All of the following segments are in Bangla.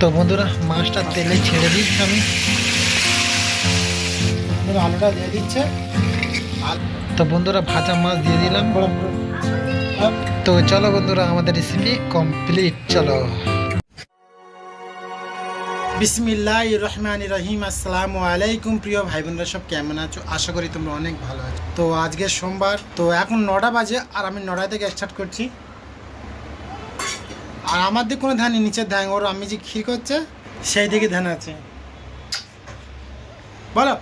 তো বন্ধুরা মাছটা তেলে ছেড়ে দিচ্ছি আমি। আলুটা দিয়ে দিচ্ছে। তো বন্ধুরা ভাজা মাছ দিয়ে দিলাম। তো চলো বন্ধুরা আমাদের রেসিপি কমপ্লিট চলো। বিসমিল্লাহ রহমান রহিম আসসালামু আলাইকুম। প্রিয় ভাই বোনরা সব কেমন আছো? আশা করি তোমরা অনেক ভালো আছো। তো আজকে সোমবার তো এখন নটা বাজে আর আমি নটা থেকে স্টার্ট করছি। আর আমার দিকে কোনো ধ্যান নেই নিচের ধ্যান ওর আমি যে ক্ষীর করছে সেই দিকে ধ্যান আছে। বলো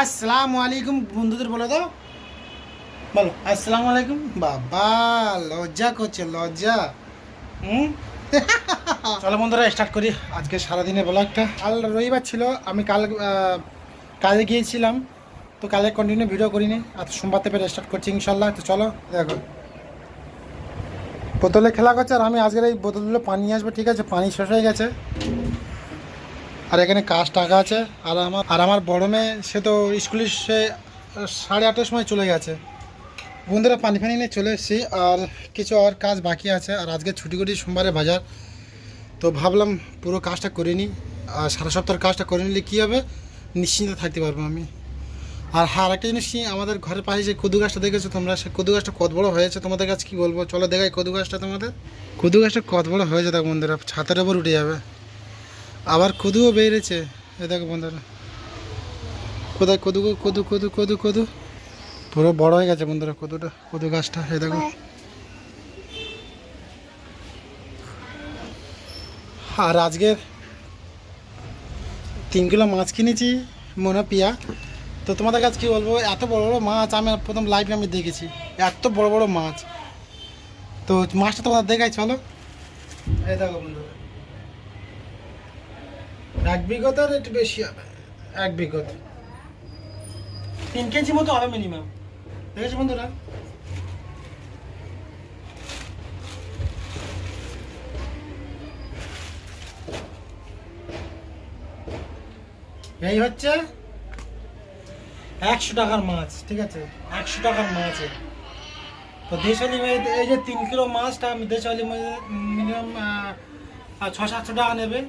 আসসালামু আলাইকুম বন্ধুদের বলে দাও বলো আসসালামু আলাইকুম। বাবা লজ্জা করছে লজ্জা। হুম? চলো বন্ধুরা স্টার্ট করি। আজকে সারাদিনের ব্লগটা। কাল রবিবার ছিল আমি কাল কাজে গিয়েছিলাম। তো কালে কন্টিনিউ ভিডিও করিনি আর সোমবার থেকে স্টার্ট করছি ইনশাল্লাহ। তো চলো দেখো বোতলে খেলা করছে আর আমি আজকের এই বোতলগুলো পানি আসব, ঠিক আছে? পানি শেষ হয়ে গেছে। আর এখানে কাজ টাকা আছে। আর আমার আর আমার বড় মেয়ে, সে তো স্কুলে সে সাড়ে আটটার সময় চলে গেছে। বন্ধুরা, পানি ফানি নিয়ে চলে এসেছি। আর কিছু আর কাজ বাকি আছে। আর আজকে ছুটি করি সোমবারে বাজার। তো ভাবলাম পুরো কাজটা করে নিই। আর সারা সপ্তাহের কাজটা করে নিলে কী হবে? নিশ্চিন্তে থাকতে পারব আমি। আর হ্যাঁ আরেকটা জিনিস কি আমাদের ঘরের পাশে যে কদু গাছটা দেখেছ তোমরা? সে কদু গাছটা কত বড় হয়েছে তোমাদের কাছে কী বলব? চলো দেখাই কদু গাছটা তোমাদের। কদু গাছটা কত বড় হয়েছে দেখো বন্ধুরা, ছাতের ওপর উঠে যাবে। আবার কদুও বেরিয়েছে এ দেখো বন্ধুরা। কোথায়? কদু? কদু কদু কদু কদু। পুরো বড় হয়ে গেছে বন্ধুরা কদুটা, কদু গাছটা এই দেখো। আর আজকে তিন কিলো মাছ কিনেছি মনে পিয়া। তো তোমাদের কাছে কী বলব, এত বড় বড় মাছ আমি প্রথম লাইফে আমি দেখেছি, এত বড় বড় মাছ। তো মাছটা তোমাদের দেখাই, চলো। এই দেখো বন্ধু এক বিঘতার একটু বেশি হবে, এক বিঘত। তিন কেজি মতো হবে মিনিমাম দেখেছ বন্ধুরা? এই হচ্ছে একশো টাকার মাছ, ঠিক আছে? একশো টাকার মাছ তো দেশালি এই যে তিন কিলো মাছটা আমি দেশালি মিনিমাম ছ সাতশো টাকা নেবে।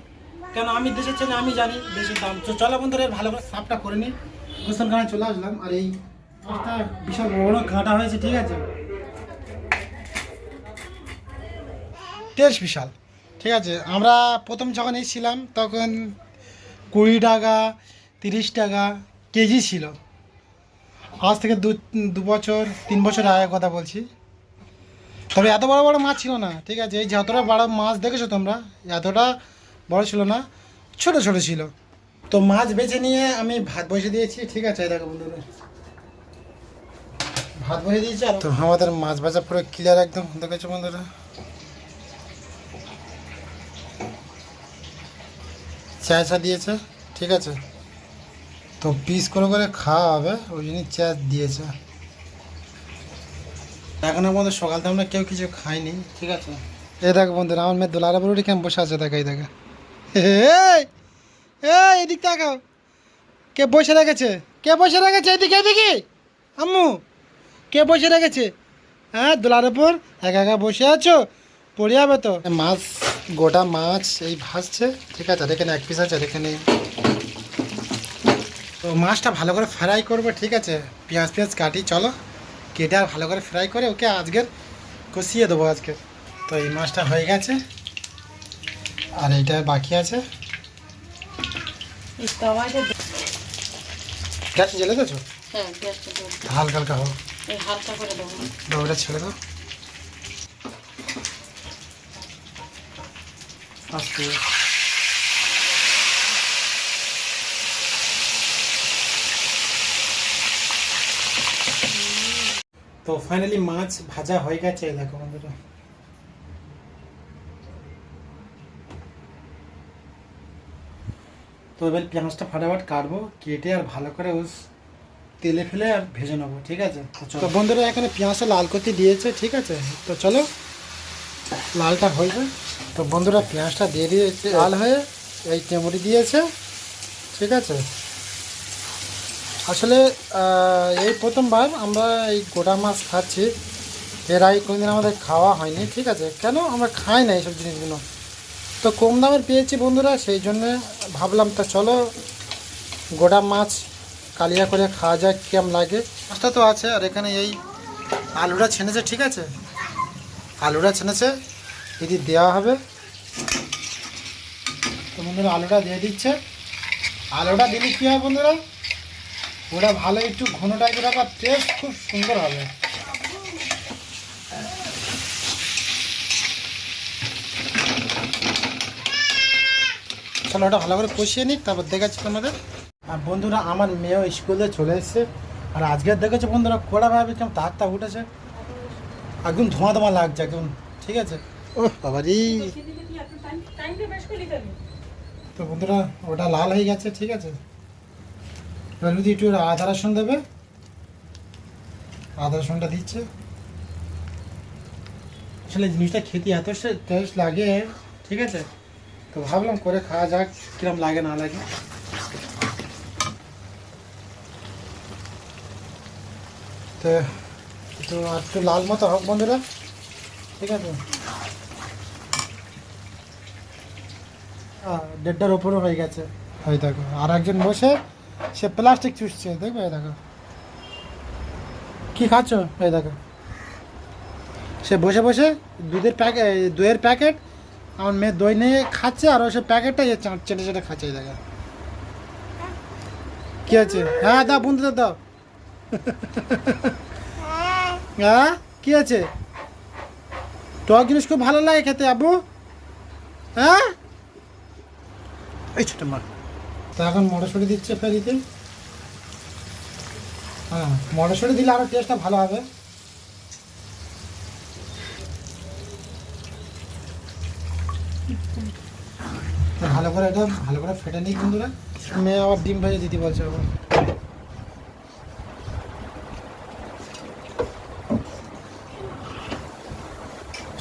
কেন আমি দেশের ছেলে আমি জানি দেশের দাম। তো চলো বন্ধুরা, ভালো করে সাপটা করে নিই গোসলখানায় চলে আসলাম। আর এই বিশাল বড় কাঁটা হয়েছে, ঠিক আছে? টেস্ট বিশাল, ঠিক আছে? আমরা প্রথম যখন এসেছিলাম, তখন কুড়ি টাকা, তিরিশ টাকা কেজি ছিল। আজ থেকে দু দু বছর, তিন বছর আগে কথা বলছি। তবে এত বড় বড় মাছ ছিল না, ঠিক আছে? এই যতটা বড় মাছ দেখেছ তোমরা, এতটা বড় ছিল না, ছোট ছোট ছিল। তো মাছ বেছে নিয়ে আমি ভাত বসে দিয়েছি, ঠিক আছে? দেখো বন্ধুরা। ভাত বসে দিয়েছি তো আমাদের মাছ ভাজা পুরো ক্লিয়ার একদম, দেখেছ বন্ধুরা? চা চা দিয়েছে, ঠিক আছে? তো পিস করে করে খাওয়া হবে ওই জন্য চা দিয়েছে। এখনও পর্যন্ত সকাল থেকে আমরা কেউ কিছু খাইনি ঠিক আছে? এই দেখ বন্ধুরা আমার মেয়ে দোলারা বুড়ি কেমন বসে আছে দেখা এই দেখা। এই এই এদিক তাকাও। কে বসে রেখেছে? কে বসে রেখেছে? এদিকে এদিকে। আম্মু কে বসে রেখেছে? হ্যাঁ দোলার উপর। একা একা বসে আছো? পড়ে যাবে তো। মাছ গোটা মাছ এই ভাসছে ঠিক আছে? এখানে এক পিস আছে এখানে তো মাছটা ভালো করে ফ্রাই করব ঠিক আছে? পেঁয়াজ পেঁয়াজ কাটি চলো। কেটে আর ভালো করে ফ্রাই করে ওকে আজকের কষিয়ে দেবো আজকে তো এই মাছটা হয়ে গেছে। আর এইটা বাকি আছে। এই তাওয়াতে গ্যাস জ্বেলে দেছো হ্যাঁ হালকা হালকা হোক। দৌড়ে ছেড়ে দাও। আস্তে। তো ফাইনালি মাছ ভাজা হয়ে গেছে দেখো বন্ধুরা। তো এবার পেঁয়াজটা ফাটাফাট কাটবো কেটে আর ভালো করে ওই তেলে ফেলে আর ভেজে নেব ঠিক আছে? তো বন্ধুরা এখানে পেঁয়াজটা লাল করতে দিয়েছে ঠিক আছে? তো চলো লালটা হয়েছে তো বন্ধুরা পেঁয়াজটা দিয়ে দিয়েছে লাল হয়ে এই তেমুড়ি দিয়েছে ঠিক আছে? আসলে এই প্রথমবার আমরা এই গোটা মাছ খাচ্ছি। এর আগে কোনোদিন আমাদের খাওয়া হয়নি, ঠিক আছে? কেন? আমরা খাই না এইসব জিনিসগুলো। তো কম দামের পেয়েছি বন্ধুরা, সেই জন্য ভাবলাম, তা চলো গোটা মাছ কালিয়া করে খাওয়া যায় কেমন লাগে। মাছটা তো আছে, আর এখানে এই আলুটা ছেনেছে, ঠিক আছে? আলুটা ছেনেছে, যদি দেওয়া হবে। তো বন্ধুরা, আলুটা দিয়ে দিচ্ছে। আলুটা দিলে কী হয় বন্ধুরা? ওটা ভালো একটু ঘন টাইপের আবার টেস্ট খুব সুন্দর হবে। চলো ওটা ভালো করে কষিয়ে নিক তারপর দেখাচ্ছি তোমাদের। আর বন্ধুরা আমার মেয়েও স্কুলে চলে এসেছে। আর আজকে দেখেছ বন্ধুরা কোড়া ভাবে কেমন তাক তাক উঠেছে একদম ধোঁয়া ধোঁয়া লাগছে একদম ঠিক আছে? ও বাবারি। তো বন্ধুরা ওটা লাল হয়ে গেছে ঠিক আছে? এবার যদি একটু আদা রসুন দেবে আদা রসুনটা দিচ্ছে। আসলে জিনিসটা খেতে এত টেস্ট লাগে, ঠিক আছে? তো ভাবলাম করে খাওয়া যাক, কিরম লাগে, না লাগে। তো একটু আর একটু লাল মতো হোক বন্ধুরা, ঠিক আছে? দেড়টার ওপরও হয়ে গেছে। হয়ে থাকো। আর একজন বসে সে প্লাস্টিক চুষছে, দেখবে এই দেখো। কি খাচ্ছ? এই দেখো। সে বসে বসে দুধের প্যাকেট দইয়ের প্যাকেট, আমার মেয়ে দই নিয়ে খাচ্ছে, আর সে প্যাকেটটা ইয়ে চাট চেটে খাচ্ছে, এই দেখো। কি আছে হ্যাঁ দাও, বন্ধুদের দাও। হ্যাঁ কি আছে টক জিনিস খুব ভালো লাগে খেতে আবু হ্যাঁ? এই ছোট মা তা এখন মটরশুঁটি দিচ্ছে ফেরিতে? হ্যাঁ মটরশুঁটি দিলে আরও টেস্টটা ভালো হবে। ভালো করে এটা ভালো করে ফেটে নিই বন্ধুরা। মেয়ে আবার ডিম ভেজে দিতে বলছে আবার।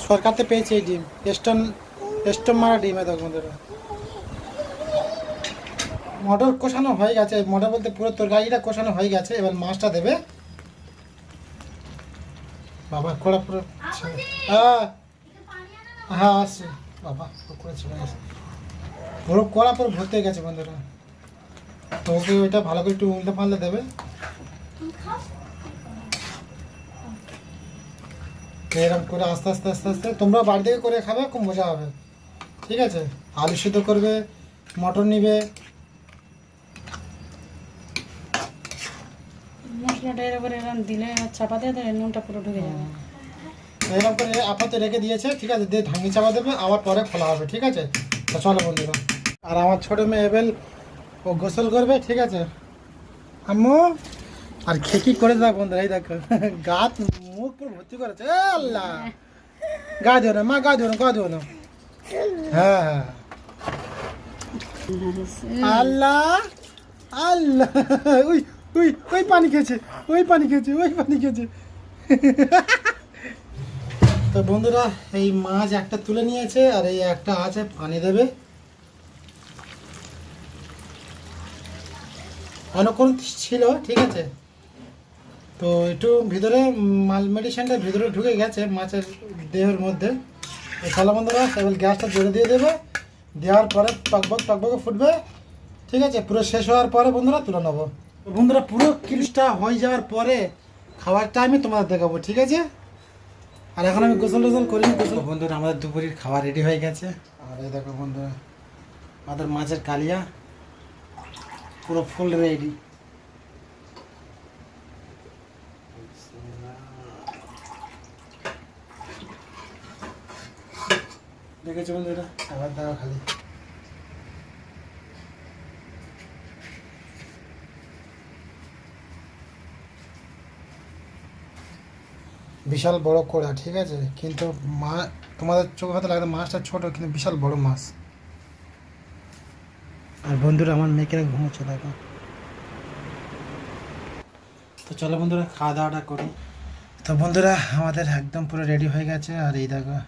সরকারতে পেয়েছে এই ডিম। স্টোন স্টোন মারা ডিম এ দেখো বন্ধুরা। মটর কষানো হয়ে গেছে। মটর বলতে পুরো তরকারিটা কষানো হয়ে গেছে এবার মাছটা দেবে। বাবা কড়া পুরো হ্যাঁ হ্যাঁ আসছে। বাবা পুরো চলে গেছে। পুরো কড়া পুরো ভর্তি হয়ে গেছে বন্ধুরা। তো ওকে ওইটা ভালো করে একটু উল্টে পাল্টে দেবে। এরকম করে আস্তে আস্তে আস্তে আস্তে তোমরা বাড়ি থেকে করে খাবে খুব মজা হবে। ঠিক আছে? আলু সিদ্ধ করবে মটর নিবে মশলাটা এর উপরে এরকম দিলে চাপা দিয়ে দিলে নুনটা পুরো ঢুকে যাবে। এরকম করে আপাতত রেখে দিয়েছে ঠিক আছে? দিয়ে ঢাঙ্গি চাপা দেবে আবার পরে খোলা হবে ঠিক আছে? তো চলো বন্ধুরা। আর আমার ছোট মেয়ে এবেল ও গোসল করবে ঠিক আছে? আম্মু আর খেকি করে দেখ বন্ধুরা? এই দেখো গাত মুখ পুরো ভর্তি করেছে আল্লাহ! গা দিও না মা গা দিও না গা দিও না। হ্যাঁ হ্যাঁ। আল্লাহ। আল্লাহ! ওই ওই ওই পানি খেয়েছে, ওই পানি খেয়েছে, ওই পানি খেয়েছে। তো বন্ধুরা, এই মাছ একটা তুলে নিয়েছে আর এই একটা আছে পানি দেবে। অনেকক্ষণ ছিল, ঠিক আছে। তো একটু ভিতরে মাল মেডিসিনটা ভিতরে ঢুকে গেছে মাছের দেহের মধ্যে। তো চলো বন্ধুরা, এবার গ্যাসটা জোরে দিয়ে দেবে। দেওয়ার পরে টকবক টকবকে ফুটবে। ঠিক আছে, পুরো শেষ হওয়ার পরে বন্ধুরা তুলে নেব। তো বন্ধুরা পুরো কিলিশটা হয়ে যাওয়ার পরে খাওয়ার টাইমে তোমাদের দেখাবো ঠিক আছে? আর এখন আমি গোসল টোসল করিনি গোসল বন্ধুরা আমাদের দুপুরের খাবার রেডি হয়ে গেছে। আর এই দেখো বন্ধুরা আমাদের মাছের কালিয়া পুরো ফুল রেডি দেখেছ বন্ধুরা? খাবার দাও খালি। বিশাল বড় কোড়া, ঠিক আছে? কিন্তু মা, তোমাদের চোখ হাতে লাগবে মাছটা ছোট, কিন্তু বিশাল বড় মাছ। আর বন্ধুরা, আমার মেয়েকে ঘুমোচ্ছে, দেখো। তো চলো বন্ধুরা খাওয়া দাওয়াটা করি। তো বন্ধুরা, আমাদের একদম পুরো রেডি হয়ে গেছে, আর এই দেখো।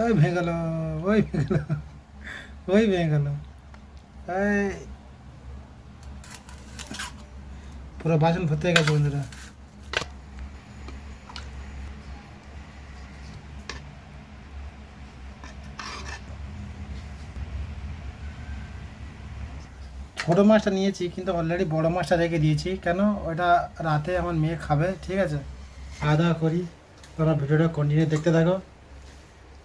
ওই ভেঙে গেল, ওই ভেঙে গেল, ওই ভেঙে গেল। এই পুরো বাসন ভর্তি হয়ে গেছে বন্ধুরা। ছোটো মাছটা নিয়েছি, কিন্তু অলরেডি বড় মাছটা রেখে দিয়েছি। কেন? ওটা রাতে আমার মেয়ে খাবে, ঠিক আছে? আদা করি, তোমরা ভিডিওটা কন্টিনিউ দেখতে থাকো।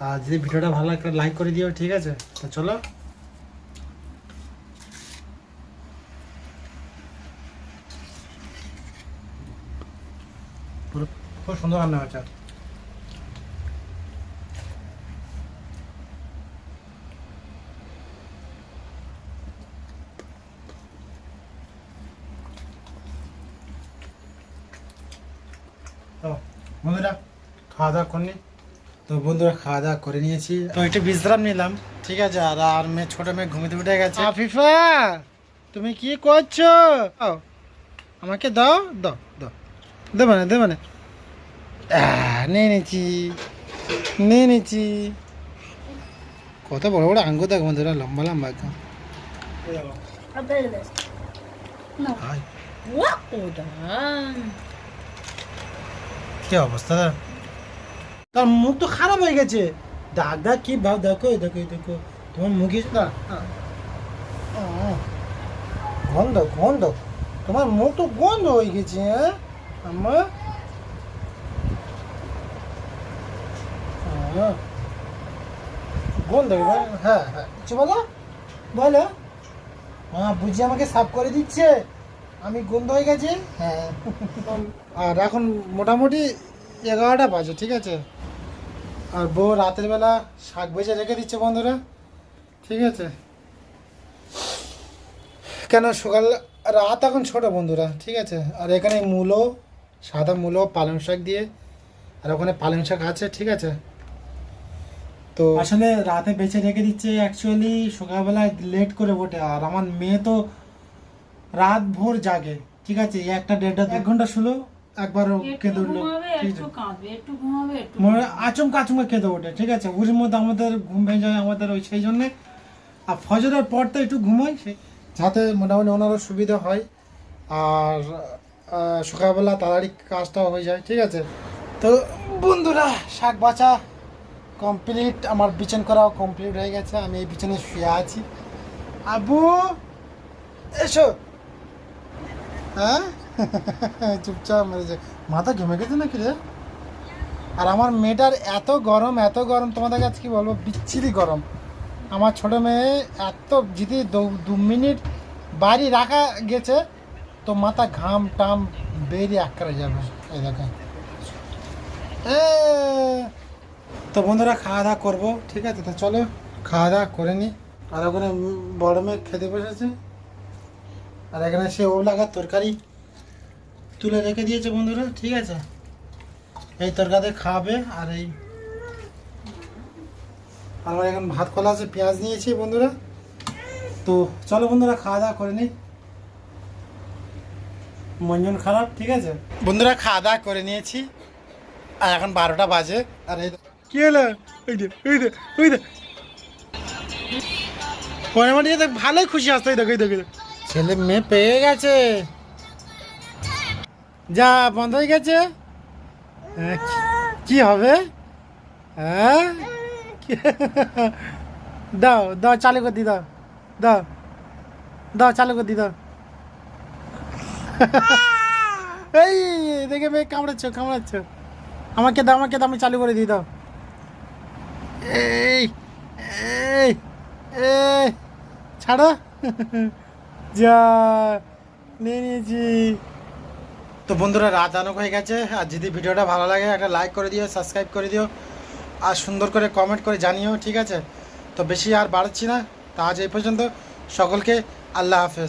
আর যদি ভিডিওটা ভালো লাগে লাইক করে দিও, ঠিক আছে? তো চলো। পুরো খুব সুন্দর রান্না হয়েছে। তো বন্ধুরা, খাওয়া দাওয়া করনি। তো বন্ধুরা, খাওয়া দাওয়া করে নিয়েছি। তো একটু বিশ্রাম নিলাম, ঠিক আছে? আর আর মেয়ে, ছোট মেয়ে ঘুমিতে উঠে গেছে। আফিফা, তুমি কি করছ? আমাকে দাও দাও। দেবে না দেবে না আহ, নিয়ে নিয়েছি নিয়ে নিয়েছি কত বড় বড় আঙ্গুর দেখ বন্ধুরা লম্বা লম্বা একদম। কি অবস্থা তার? মুখ তো খারাপ হয়ে গেছে। ডাক ডাক কি ভাব দেখো দেখো দেখো। তোমার মুখে না গন্ধ গন্ধ। তোমার মুখ তো গন্ধ হয়ে গেছে হ্যাঁ? হ্যাঁ। হ্যাঁ বলো বলো আমাকে করে দিচ্ছে। আমি হয়ে গেছে। হ্যাঁ। আর এখন মোটামুটি এগারোটা বাজে, ঠিক আছে? আর বউ রাতের বেলা শাক ভেজে রেখে দিচ্ছে বন্ধুরা। ঠিক আছে? কেন সকাল রাত এখন ছোট বন্ধুরা, ঠিক আছে? আর এখানে মূলো সাদা মূলো পালং শাক দিয়ে। আর ওখানে পালং শাক আছে ঠিক আছে? তো আসলে রাতে বেঁচে রেখে দিচ্ছে অ্যাকচুয়ালি সকালবেলায় লেট করে ওঠে আর আমার মেয়ে তো রাত ভোর জাগে ঠিক আছে? একটা দেড়টা এক ঘণ্টা শুলো একবার কেঁদে উঠল মনে হয় আচমকা আচমকা কেঁদে ওঠে ঠিক আছে? ওর মধ্যে আমাদের ঘুম ভেঙে যায় আমাদের ওই সেই জন্যে। আর ফজরের পর তো একটু ঘুমোই সে- যাতে মোটামুটি ওনারও সুবিধা হয়। আর সকালবেলা তাড়াতাড়ি কাজটাও হয়ে যায়, ঠিক আছে? তো বন্ধুরা, শাক বাছা কমপ্লিট আমার বিছান করাও কমপ্লিট হয়ে গেছে, আমি এই বিছানে শুয়ে আছি। আবু, এসো। হ্যাঁ? চুপচাপ মেরেছে মাথা ঘেমে গেছে নাকি রে? আর আমার মেয়েটার এত গরম এত গরম তোমাদের কাছে কি বলব, বিচ্ছিরি গরম। আমার ছোট মেয়ে এত যদি দু মিনিট বাড়ি রাখা গেছে তো মাথা ঘাম টাম বেরিয়ে আকারে যাবে এই দেখে এ, তো বন্ধুরা খাওয়া দাওয়া করব ঠিক আছে? তো চলো খাওয়া দাওয়া করে নি। আর ওখানে বড় মেয়ে খেতে বসেছে। আর এখানে সে ওলাগার তরকারি তুলে রেখে দিয়েছে বন্ধুরা ঠিক আছে? এই তরকারি খাবে আর এই আমার এখন ভাত কলা আছে পেঁয়াজ নিয়েছি বন্ধুরা। তো চলো বন্ধুরা খাওয়া দাওয়া করে নিই মঞ্জন খারাপ ঠিক আছে? বন্ধুরা খাওয়া দাওয়া করে নিয়েছি। আর এখন বারোটা বাজে। আর এই কি হলো? ওই দে ওই দে ওই দে। মোটামুটি ভালোই খুশি আসতো এই দেখো দেখো। ছেলে মেয়ে পেয়ে গেছে। যা বন্ধ হয়ে গেছে? হ্যাঁ, কি- কি হবে? হ্যাঁ? দাও দাও চালু করে দি দাও দাও। দাও চালু করে দি দাও। এই, দেখে মেয়ে কামড়াচ্ছ কামড়াচ্ছ। আমাকে দাও আমাকে দাও, আমি চালু করে দিই দাও। এই এই এই, ছাড়ো। যা, নিয়ে নিয়েছি। তো বন্ধুরা, রাত অনেক হয়ে গেছে। আর যদি ভিডিওটা ভালো লাগে, একটা লাইক করে দিও সাবস্ক্রাইব করে দিও। আর সুন্দর করে কমেন্ট করে জানিও, ঠিক আছে? তো বেশি আর বাড়াচ্ছি না। তা আজ এই পর্যন্ত সকলকে আল্লাহ হাফেজ।